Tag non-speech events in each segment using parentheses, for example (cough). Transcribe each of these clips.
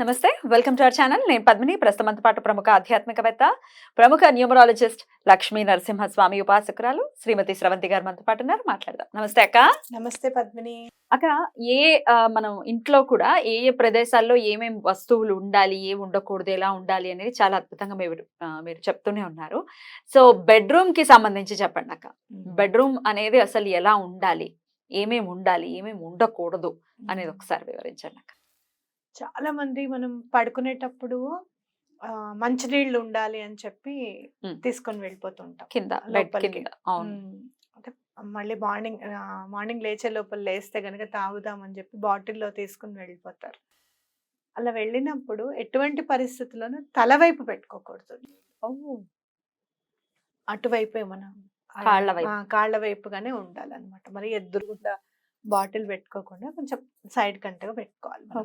నమస్తే welcome to our channel. నేను పద్మిని ప్రస్తుతంతో పాటు ప్రముఖ ఆధ్యాత్మికవేత్త ప్రముఖ న్యూమరాలజిస్ట్ లక్ష్మీ నరసింహస్వామి ఉపాసకురాలు శ్రీమతి స్రవంతి గారు మనతో పాటు ఉన్నారు. మాట్లాడదాం. నమస్తే అక్క. నమస్తే పద్మిని. అక్క ఏ మనం ఇంట్లో కూడా ఏ ఏ ప్రదేశాల్లో ఏమేం వస్తువులు ఉండాలి ఏ ఉండకూడదు ఎలా ఉండాలి అనేది చాలా అద్భుతంగా మీరు మీరు చెప్తూనే ఉన్నారు. సో బెడ్రూమ్కి సంబంధించి చెప్పండి అక్క. బెడ్రూమ్ అనేది అసలు ఎలా ఉండాలి ఏమేమి ఉండాలి ఏమేమి ఉండకూడదు అనేది ఒకసారి వివరించండి అక్క. చాలా మంది మనం పడుకునేటప్పుడు మంచినీళ్ళు ఉండాలి అని చెప్పి. తీసుకొని వెళ్ళిపోతుంటాం కింద లోపలికి. అంటే మళ్ళీ మార్నింగ్ మార్నింగ్ లేచే లోపల లేస్తే గనుక తాగుదామని చెప్పి బాటిల్లో తీసుకుని వెళ్ళిపోతారు. అలా వెళ్ళినప్పుడు ఎటువంటి పరిస్థితుల్లోనూ తల వైపు పెట్టుకోకూడదు. అటువైపే మనం ఆ, కాళ్ళ వైపు. కాళ్ళ వైపుగానే ఉండాలన్నమాట. మరి ఎదురుగుండా బాటిల్ పెట్టుకోకుండా కొంచెం సైడ్ కంటగా పెట్టుకోవాలి మనం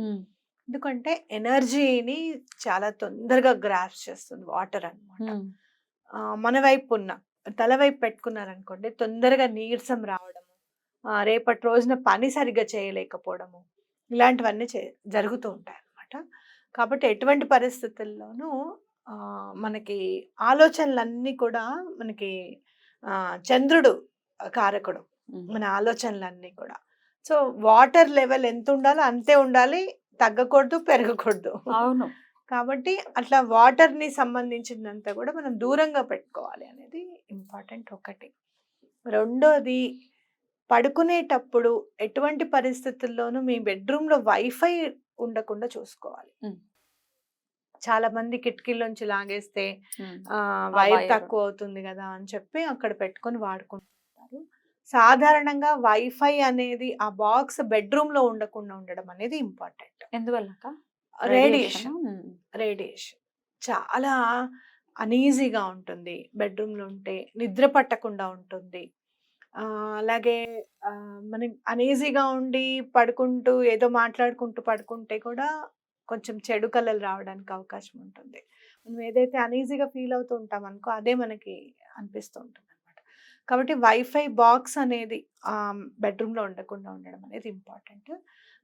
ఉమ్, ఎందుకంటే ఎనర్జీని చాలా తొందరగా గ్రాస్ చేస్తుంది వాటర్ ఆ, మన వైపు ఉన్న తల వైపు పెట్టుకున్నారనుకోండి తొందరగా నీరసం రావడము రేపటి రోజున పని సరిగ్గా చేయలేకపోవడము ఇలాంటివన్నీ చే జరుగుతూ ఉంటాయి అన్నమాట కాబట్టి ఎటువంటి పరిస్థితుల్లోనూ మనకి ఆలోచనలన్నీ కూడా మనకి చంద్రుడు కారకుడు. మన ఆలోచనలన్నీ కూడా. సో వాటర్ లెవెల్ ఎంత ఉండాలో అంతే ఉండాలి. తగ్గకూడదు పెరగకూడదు. అవును. కాబట్టి అట్లా వాటర్ని సంబంధించినంత కూడా మనం దూరంగా పెట్టుకోవాలి అనేది ఇంపార్టెంట్ ఒకటి. రెండోది పడుకునేటప్పుడు ఎటువంటి పరిస్థితుల్లోనూ మీ బెడ్రూమ్లో వైఫై ఉండకుండా చూసుకోవాలి. చాలా మంది కిటికీలోంచి లాగేస్తే వైర్. తక్కువ అవుతుంది కదా అని చెప్పి అక్కడ పెట్టుకొని వాడుకుంటుంటారు సాధారణంగా వైఫై అనేది ఆ బాక్స్ బెడ్రూమ్లో ఉండకుండా ఉండడం అనేది ఇంపార్టెంట్. ఎందువల్ల? రేడియేషన్. రేడియేషన్? చాలా అనీజీగా ఉంటుంది. బెడ్రూమ్లో ఉంటే నిద్ర పట్టకుండా ఉంటుంది. అలాగే మనం అనీజీగా ఉండి పడుకుంటూ ఏదో మాట్లాడుకుంటూ పడుకుంటే కూడా కొంచెం చెడు కళలు రావడానికి అవకాశం ఉంటుంది. మనం ఏదైతే అనీజీగా ఫీల్ అవుతూ ఉంటాం అనుకో అదే మనకి అనిపిస్తూ ఉంటుంది. కాబట్టి వైఫై బాక్స్ అనేది బెడ్రూమ్లో ఉండకుండా ఉండడం అనేది ఇంపార్టెంట్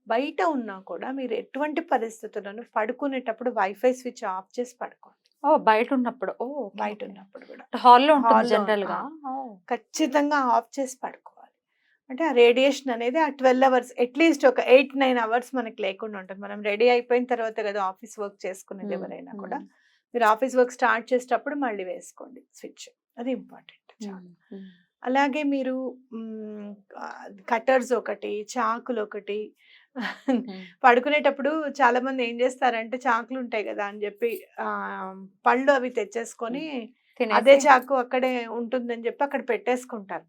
బయట ఉన్నా కూడా మీరు ఎటువంటి పరిస్థితులను పడుకునేటప్పుడు వైఫై స్విచ్ ఆఫ్ చేసి పడుకోండి. ఓ బయట ఉన్నప్పుడు. ఓ బయట ఉన్నప్పుడు కూడా. హాల్లో ఉంటుంది Hall లో, జనరల్గా? ఆ. ఖచ్చితంగా ఆఫ్ చేసి పడుకోవాలి. అంటే ఆ రేడియేషన్ అనేది ఆ ట్వెల్వ్ అవర్స్ అట్లీస్ట్ ఒక ఎయిట్ నైన్ అవర్స్ మనకి లేకుండా ఉంటుంది. మనం రెడీ అయిపోయిన తర్వాత కదా ఆఫీస్ వర్క్ చేసుకునేది ఎవరైనా కూడా. మీరు ఆఫీస్ వర్క్ స్టార్ట్ చేసేటప్పుడు మళ్ళీ వేసుకోండి స్విచ్ అది ఇంపార్టెంట్ చాలా అలాగే మీరు కటర్స్ ఒకటి చాకులు ఒకటి. (laughs) పడుకునేటప్పుడు చాలా మంది ఏం చేస్తారంటే చాకులు ఉంటాయి కదా అని చెప్పి పళ్ళు అవి తెచ్చేసుకొని అదే చాకు అక్కడే ఉంటుందని చెప్పి అక్కడ పెట్టేసుకుంటారు.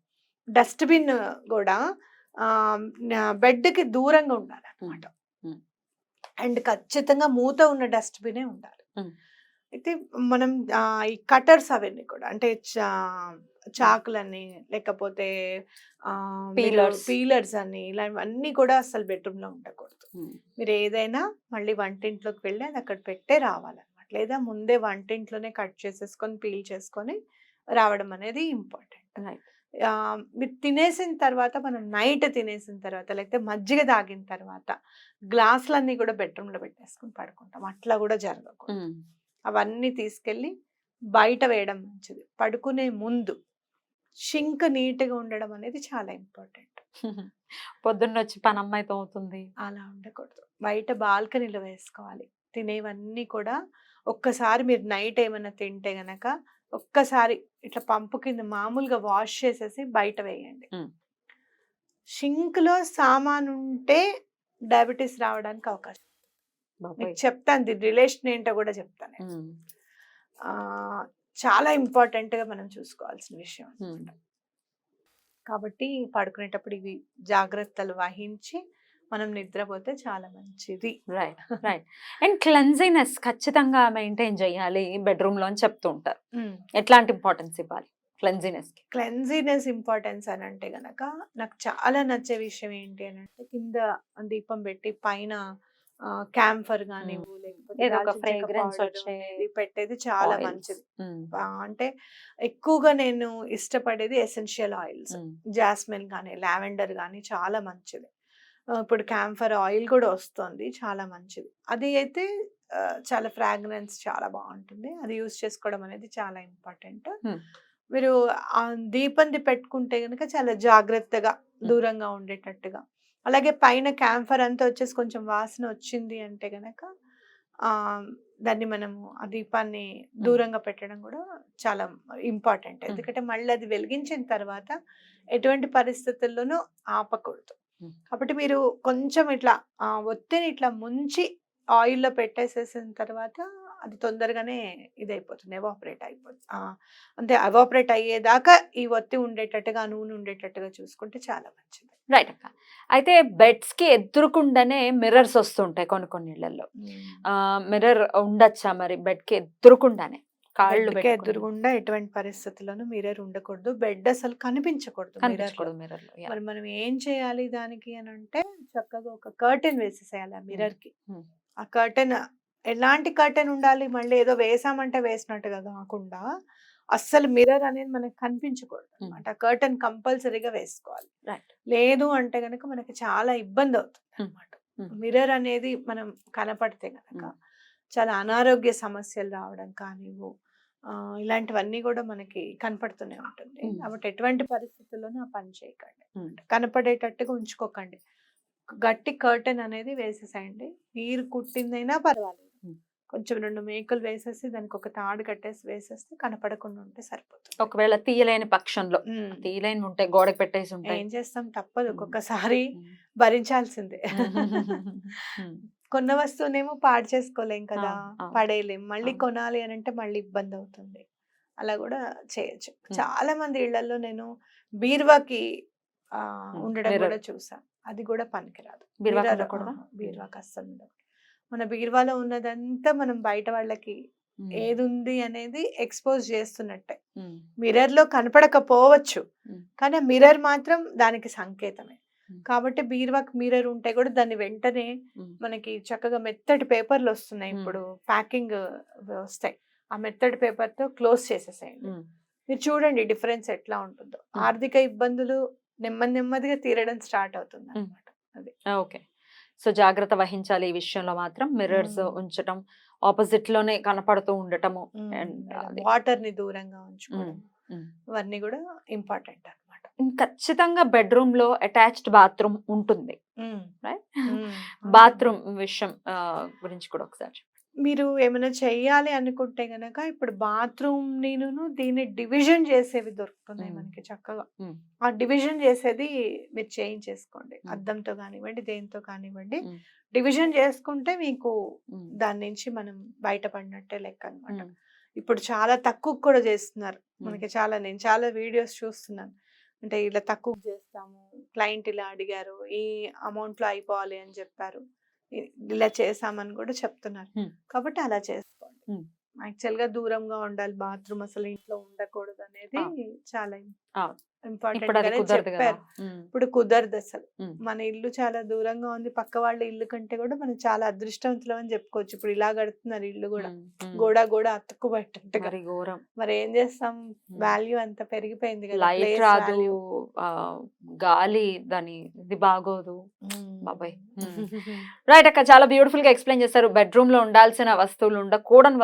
డస్ట్బిన్ కూడా బెడ్కి దూరంగా ఉండాలి అనమాట. అండ్ ఖచ్చితంగా మూత ఉన్న డస్ట్బినే ఉండాలి. అయితే మనం ఆ, ఈ కటర్స్ అవన్నీ కూడా అంటే చా- చాకులని లేకపోతే Peelers. పీలర్స్. అని ఇలాంటివన్నీ కూడా అసలు బెడ్రూమ్లో ఉండకూడదు మీరు ఏదైనా మళ్ళీ వంటింట్లోకి వెళ్ళి అది అక్కడ పెట్టే రావాలన్నమాట. లేదా ముందే వంటింట్లోనే కట్ చేసేసుకొని పీల్ చేసుకొని రావడం అనేది ఇంపార్టెంట్. right. మీరు తినేసిన తర్వాత మనం నైట్ తినేసిన తర్వాత లేకపోతే మజ్జిగ తాగిన తర్వాత గ్లాసులన్నీ కూడా బెడ్రూమ్లో పెట్టేసుకొని పడుకుంటాం. అట్లా కూడా జరగకూడదు. అవన్నీ తీసుకెళ్ళి బయట వేయడం మంచిది. పడుకునే ముందు షింక్ నీట్గా ఉండడం అనేది చాలా ఇంపార్టెంట్. పొద్దున్న వచ్చి పని అమ్మాయితో అవుతుంది. అలా ఉండకూడదు. బయట బాల్కనీలో వేసుకోవాలి. తినేవన్నీ కూడా ఒక్కసారి మీరు నైట్ ఏమైనా తింటే గనక ఒక్కసారి ఇట్లా పంపు కింద మామూలుగా వాష్ చేసేసి బయట వేయండి. మ్. షింక్లో సామాన్ ఉంటే డయాబెటీస్ రావడానికి అవకాశం. మీకు చెప్తాను దీని రిలేషన్ ఏంటో కూడా చెప్తాను చాలా important గా మనం చూసుకోవాల్సిన విషయం. కాబట్టి పడుకునేటప్పుడు ఇవి జాగ్రత్తలు వహించి మనం నిద్రపోతే చాలా మంచిది. Right right. అండ్ క్లెన్జినెస్ ఖచ్చితంగా మెయింటైన్ చేయాలి బెడ్రూమ్లో అని చెప్తూ ఉంటారు. ఎట్లాంటి ఇంపార్టెన్స్ ఇవ్వాలి క్లెన్జినెస్కి క్లెన్జీనెస్ ఇంపార్టెన్స్ అని అంటే గనక నాకు చాలా నచ్చే విషయం ఏంటి అని అంటే కింద దీపం పెట్టి పైన క్యాంఫర్ అనేది పెట్టేది చాలా. మంచిది. అంటే ఎక్కువగా నేను ఇష్టపడేది ఎసెన్షియల్ ఆయిల్స్. జాస్మిన్ కానీ లావెండర్ కానీ చాలా మంచిది. ఇప్పుడు క్యాంఫర్ ఆయిల్ కూడా వస్తుంది. చాలా మంచిది. అది అయితే చాలా ఫ్రాగ్రెన్స్ చాలా బాగుంటుంది. అది యూస్ చేసుకోవడం అనేది చాలా ఇంపార్టెంట్. మీరు దీపంది పెట్టుకుంటే కనుక చాలా జాగ్రత్తగా దూరంగా ఉండేటట్టుగా అలాగే పైన క్యాంఫర్ అంతా వచ్చేసి కొంచెం వాసన వచ్చింది అంటే గనక ఆ దాన్ని మనము ఆ దీపాన్ని దూరంగా పెట్టడం కూడా చాలా ఇంపార్టెంట్. ఎందుకంటే మళ్ళీ అది వెలిగించిన తర్వాత ఎటువంటి పరిస్థితుల్లోనూ ఆపకూడదు. కాబట్టి మీరు కొంచెం ఇట్లా ఒత్తిని ఇట్లా ముంచి ఆయిల్లో పెట్టేసేసిన తర్వాత అది తొందరగానే ఇదైపోతుంది ఎవాపరేట్ అయిపోతుంది అంతే ఎవాపరేట్ అయ్యేదాకా ఈ ఒత్తి ఉండేటట్టుగా నూనె ఉండేటట్టుగా చూసుకుంటే చాలా మంచిది. రైట్ అక్క. అయితే బెడ్స్కి ఎదురుకుండానే మిర్రర్స్ వస్తుంటాయి కొన్ని కొన్ని ఇళ్ళలో మిర్రర్ ఉండొచ్చా మరి బెడ్కి ఎదురుకుండానే? కాళ్ళు బెడ్కి ఎదురుగుండా ఎటువంటి పరిస్థితుల్లోనూ మిర్రర్ ఉండకూడదు. బెడ్ అసలు కనిపించకూడదు మిర్రర్లో మరి మనం ఏం చేయాలి దానికి అని అంటే చక్కగా ఒక కర్టెన్ వేసేసేయాలి ఆ మిర్రర్కి. ఆ కర్టెన్ ఎలాంటి కర్టెన్ ఉండాలి మళ్ళీ ఏదో వేసామంటే వేసినట్టుగా కాకుండా అస్సలు మిర్రర్ అనేది మనకి కనిపించకూడదు. అనమాట కర్టెన్ కంపల్సరీగా వేసుకోవాలి లేదు అంటే కనుక మనకి చాలా ఇబ్బంది అవుతుంది. అనమాట. మిర్రర్ అనేది మనం కనపడితే కనుక. చాలా అనారోగ్య సమస్యలు రావడం కానివ్వు ఇలాంటివన్నీ కూడా మనకి కనపడుతూనే ఉంటుంది. కాబట్టి ఎటువంటి పరిస్థితుల్లోనూ ఆ పని చేయకండి. కనపడేటట్టుగా ఉంచుకోకండి గట్టి కర్టెన్ అనేది వేసేసేయండి నీరు కుట్టిందైనా పర్వాలేదు. కొంచెం రెండు మేకలు వేసేసి దానికి ఒక తాడు కట్టేసి వేసేస్తే కనపడకుండా ఉంటే సరిపోతుంది ఒకవేళ తీయలేని పక్షంలో. తీయలేని ఉంటాయి గోడకి పెట్టేసి ఉంటాయి ఏం చేస్తాం తప్పదు. ఒక్కొక్కసారి. భరించాల్సిందే. (laughs) కొన్న వస్తువునేమో పాడు చేసుకోలేం కదా. పడేయలేం మళ్ళీ. కొనాలి అని అంటే మళ్ళీ ఇబ్బంది అవుతుంది అలా కూడా చేయొచ్చు. చాలా మంది ఇళ్ళలో నేను బీరువాకి ఆ. ఉండడం. కూడా చూసా అది కూడా పనికిరాదు? ఆహా, బీరువాకి అస్సలు ఉండదు మన బీరువాలో ఉన్నదంతా మనం బయట వాళ్ళకి. ఏది ఉంది అనేది ఎక్స్పోజ్ చేస్తున్నట్టే. మిర్రర్లో కనపడకపోవచ్చు. కానీ మిర్రర్ మాత్రం దానికి సంకేతమే. కాబట్టి బీరువాకి మిర్రర్ ఉంటే కూడా దాన్ని వెంటనే. మనకి చక్కగా మెత్తటి పేపర్లు వస్తున్నాయి. ఇప్పుడు ప్యాకింగ్ వస్తాయి ఆ మెత్తటి పేపర్తో క్లోజ్ చేసేసేయండి. మీరు చూడండి డిఫరెన్స్ ఎట్లా ఉంటుందో. ఆర్థిక ఇబ్బందులు నెమ్మది నెమ్మదిగా తీరడం స్టార్ట్ అవుతుంది. అనమాట ఓకే సో జాగ్రత్త వహించాలి ఈ విషయంలో మాత్రం. మిర్రర్స్. ఉంచటం ఆపోజిట్లోనే కనపడుతూ ఉండటము వాటర్ని దూరంగా ఉంచుకోవడం. ఇవన్నీ కూడా ఇంపార్టెంట్ అనమాట ఖచ్చితంగా బెడ్రూమ్లో అటాచ్డ్ బాత్రూమ్ ఉంటుంది. Right? (laughs) బాత్రూమ్ విషయం గురించి కూడా ఒకసారి చెప్పండి. మీరు ఏమైనా చెయ్యాలి అనుకుంటే గనక ఇప్పుడు బాత్రూమ్ నేను దీన్ని డివిజన్ చేసేవి దొరుకుతున్నాయి. మనకి చక్కగా. ఆ డివిజన్ చేసేది మీరు చేయించేసుకోండి. అద్దంతో కానివ్వండి దేంతో కానివ్వండి. డివిజన్ చేసుకుంటే మీకు. దాని నుంచి మనం బయటపడినట్టే లెక్క అనమాట. ఇప్పుడు చాలా తక్కువ కూడా చేస్తున్నారు. మనకి చాలా నేను చాలా వీడియోస్ చూస్తున్నాను అంటే ఇలా తక్కువ చేస్తాము క్లయింట్ ఇలా అడిగారు ఈ అమౌంట్లో అయిపోవాలి అని చెప్పారు ఇలా చేసామని కూడా చెప్తున్నారు. కాబట్టి అలా చేసుకోండి. యాక్చువల్గా దూరంగా ఉండాలి బాత్రూమ్ అసలు ఇంట్లో ఉండకూడదు అనేది. చాలా. ఇంపార్టెంట్ చెప్పారు. ఇప్పుడు కుదరదు అసలు. మన ఇల్లు చాలా దూరంగా ఉంది పక్క వాళ్ళ ఇల్లు కంటే కూడా మనం చాలా అదృష్టవంతులం అని చెప్పుకోవచ్చు ఇప్పుడు ఇలా కడుతున్నారు ఇల్లు కూడా. గోడ గోడ అతుక్కు పట్టట్టుగా మరి ఘోరం మరి ఏం చేస్తాం వాల్యూ అంత పెరిగిపోయింది కదా గాలి దాని ఇది బాగోదు. బాబాయ్. రైట్ అక్క చాలా బ్యూటిఫుల్గా ఎక్స్ప్లెయిన్ చేశారు. బెడ్రూమ్లో ఉండాల్సిన వస్తువులు ఉండకూడని